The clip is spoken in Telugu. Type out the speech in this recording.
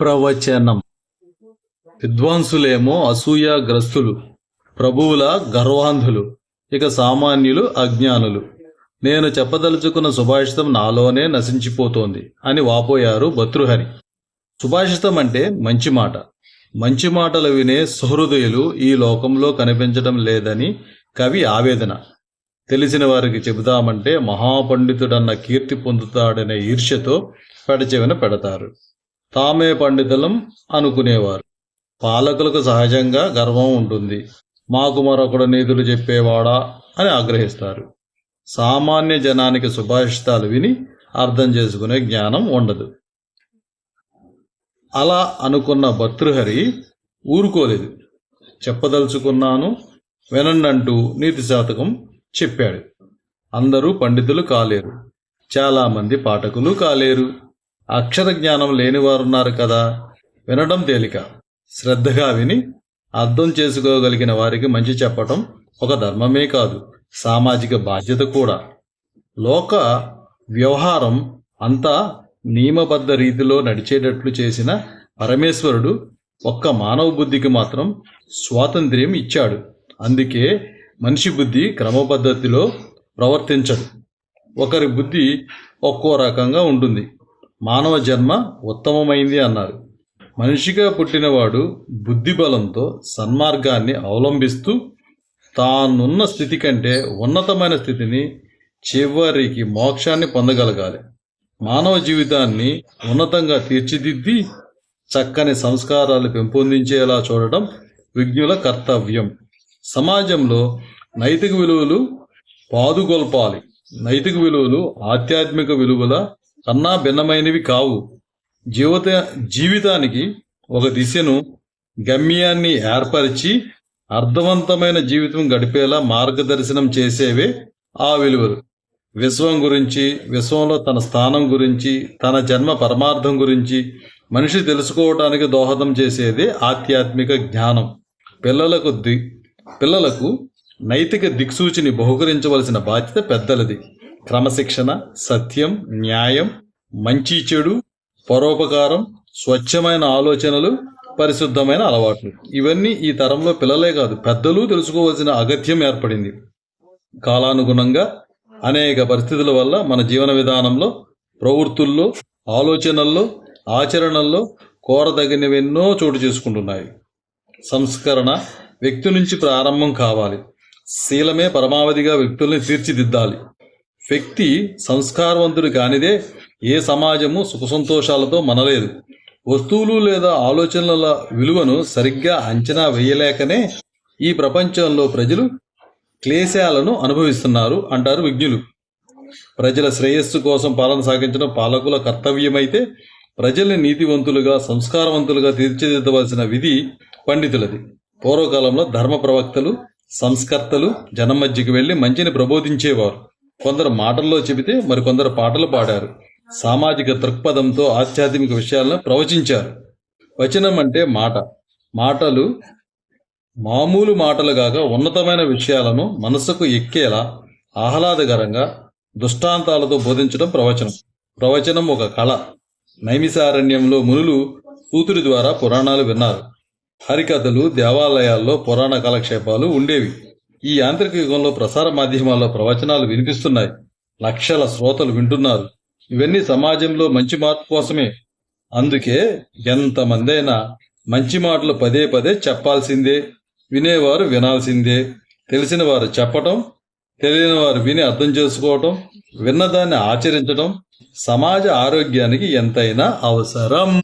ప్రవచనం. విద్వాంసులేమో అసూయాగ్రస్తులు ప్రభువుల గర్వాంధులు ఇక సామాన్యులు అజ్ఞానులు. నేను చెప్పదలుచుకున్న సుభాషితం నాలోనే నశించిపోతోంది అని వాపోయారు భతృహరి. సుభాషితం అంటే మంచి మాట. మంచి మాటలు వినే సహృదయులు ఈ లోకంలో కనిపించడం లేదని కవి ఆవేదన. తెలిసిన వారికి చెబుతామంటే మహాపండితుడన్న కీర్తి పొందుతాడనే ఈర్ష్యతో పెడచెవిన పెడతారు. తామే పండితులం అనుకునేవారు. పాలకులకు సహజంగా గర్వం ఉంటుంది. మాకు మరొకడు నీతులు చెప్పేవాడా అని ఆగ్రహిస్తారు. సామాన్య జనానికి సుభాషితాలు విని అర్థం చేసుకునే జ్ఞానం ఉండదు. అలా అనుకున్న భర్తృహరి ఊరుకోలేదు. చెప్పదలుచుకున్నాను వినండంటూ నీతి శాతకం చెప్పాడు. అందరూ పండితులు కాలేరు. చాలామంది పాఠకులు కాలేరు. అక్షర జ్ఞానం లేనివారున్నారు కదా? వినడం తేలిక. శ్రద్ధగా విని అర్థం చేసుకోగలిగిన వారికి మంచి చెప్పటం ఒక ధర్మమే కాదు సామాజిక బాధ్యత కూడా. లోక వ్యవహారం అంతా నియమబద్ధ రీతిలో నడిచేటట్లు చేసిన పరమేశ్వరుడు ఒక్క మానవ బుద్ధికి మాత్రం స్వాతంత్ర్యం ఇచ్చాడు. అందుకే మనిషి బుద్ధి క్రమపద్ధతిలో ప్రవర్తించదు. ఒకరి బుద్ధి ఒక్కో రకంగా ఉంటుంది. మానవ జన్మ ఉత్తమమైంది అన్నారు. మనిషిగా పుట్టినవాడు బుద్ధి బలంతో సన్మార్గాన్ని అవలంబిస్తూ తానున్న స్థితి కంటే ఉన్నతమైన స్థితిని చివరికి మోక్షాన్ని పొందగలగాలి. మానవ జీవితాన్ని ఉన్నతంగా తీర్చిదిద్ది చక్కని సంస్కారాలు పెంపొందించేలా చూడటం విజ్ఞుల కర్తవ్యం. సమాజంలో నైతిక విలువలు పాదుగొల్పాలి. నైతిక విలువలు ఆధ్యాత్మిక విలువల కన్నా భిన్నమైనవి కావు. జీవిత జీవితానికి ఒక దిశను గమ్యాన్ని ఏర్పరిచి అర్థవంతమైన జీవితం గడిపేలా మార్గదర్శనం చేసేవే ఆ విలువలు. విశ్వం గురించి విశ్వంలో తన స్థానం గురించి తన జన్మ పరమార్థం గురించి మనిషి తెలుసుకోవటానికి దోహదం చేసేదే ఆధ్యాత్మిక జ్ఞానం. పిల్లలకు ది పిల్లలకు నైతిక దిక్సూచిని బహుకరించవలసిన బాధ్యత పెద్దలది. క్రమశిక్షణ సత్యం న్యాయం మంచి చెడు పరోపకారం స్వచ్ఛమైన ఆలోచనలు పరిశుద్ధమైన అలవాట్లు. ఇవన్నీ ఈ తరంలో పిల్లలే కాదు పెద్దలు తెలుసుకోవాల్సిన అగత్యం ఏర్పడింది. కాలానుగుణంగా అనేక పరిస్థితుల వల్ల మన జీవన విధానంలో ప్రవృత్తుల్లో ఆలోచనల్లో ఆచరణల్లో కోరదగినవెన్నో చోటు చేసుకుంటున్నాయి. సంస్కరణ వ్యక్తి నుంచి ప్రారంభం కావాలి. శీలమే పరమావధిగా వ్యక్తుల్ని తీర్చిదిద్దాలి. వ్యక్తి సంస్కారవంతుడు కానిదే ఏ సమాజము సుఖ సంతోషాలతో మనలేదు. వస్తువులు లేదా ఆలోచనల విలువను సరిగ్గా అంచనా వేయలేకనే ఈ ప్రపంచంలో ప్రజలు క్లేశాలను అనుభవిస్తున్నారు అంటారు విజ్ఞులు. ప్రజల శ్రేయస్సు కోసం పాలన సాగించడం పాలకుల కర్తవ్యమైతే ప్రజల్ని నీతివంతులుగా సంస్కారవంతులుగా తీర్చిదిద్దవలసిన విధి పండితులది. పూర్వకాలంలో ధర్మ ప్రవక్తలు సంస్కర్తలు జనం మధ్యకి వెళ్ళి మంచిని ప్రబోధించేవారు. కొందరు మాటల్లో చెబితే మరికొందరు పాటలు పాడారు. సామాజిక దృక్పథంతో ఆధ్యాత్మిక విషయాలను ప్రవచించారు. వచనం అంటే మాట. మాటలు మామూలు మాటలు కాక ఉన్నతమైన విషయాలను మనసుకు ఎక్కేలా ఆహ్లాదకరంగా దుష్టాంతాలతో బోధించడం ప్రవచనం. ప్రవచనం ఒక కళ. నైమిసారణ్యంలో మునులు కూతురి ద్వారా పురాణాలు విన్నారు. హరికథలు దేవాలయాల్లో పురాణ కాలక్షేపాలు ఉండేవి. ఈ యాంత్రిక యుగంలో ప్రసార మాధ్యమాల్లో ప్రవచనాలు వినిపిస్తున్నాయి. లక్షల శ్రోతలు వింటున్నారు. ఇవన్నీ సమాజంలో మంచి మార్పు కోసమే. అందుకే ఎంతమందైనా మంచి మాటలు పదే పదే చెప్పాల్సిందే వినేవారు వినాల్సిందే. తెలిసిన వారు చెప్పటం తెలియని వారు విని అర్థం చేసుకోవటం విన్నదాన్ని ఆచరించడం సమాజ ఆరోగ్యానికి ఎంతైనా అవసరం.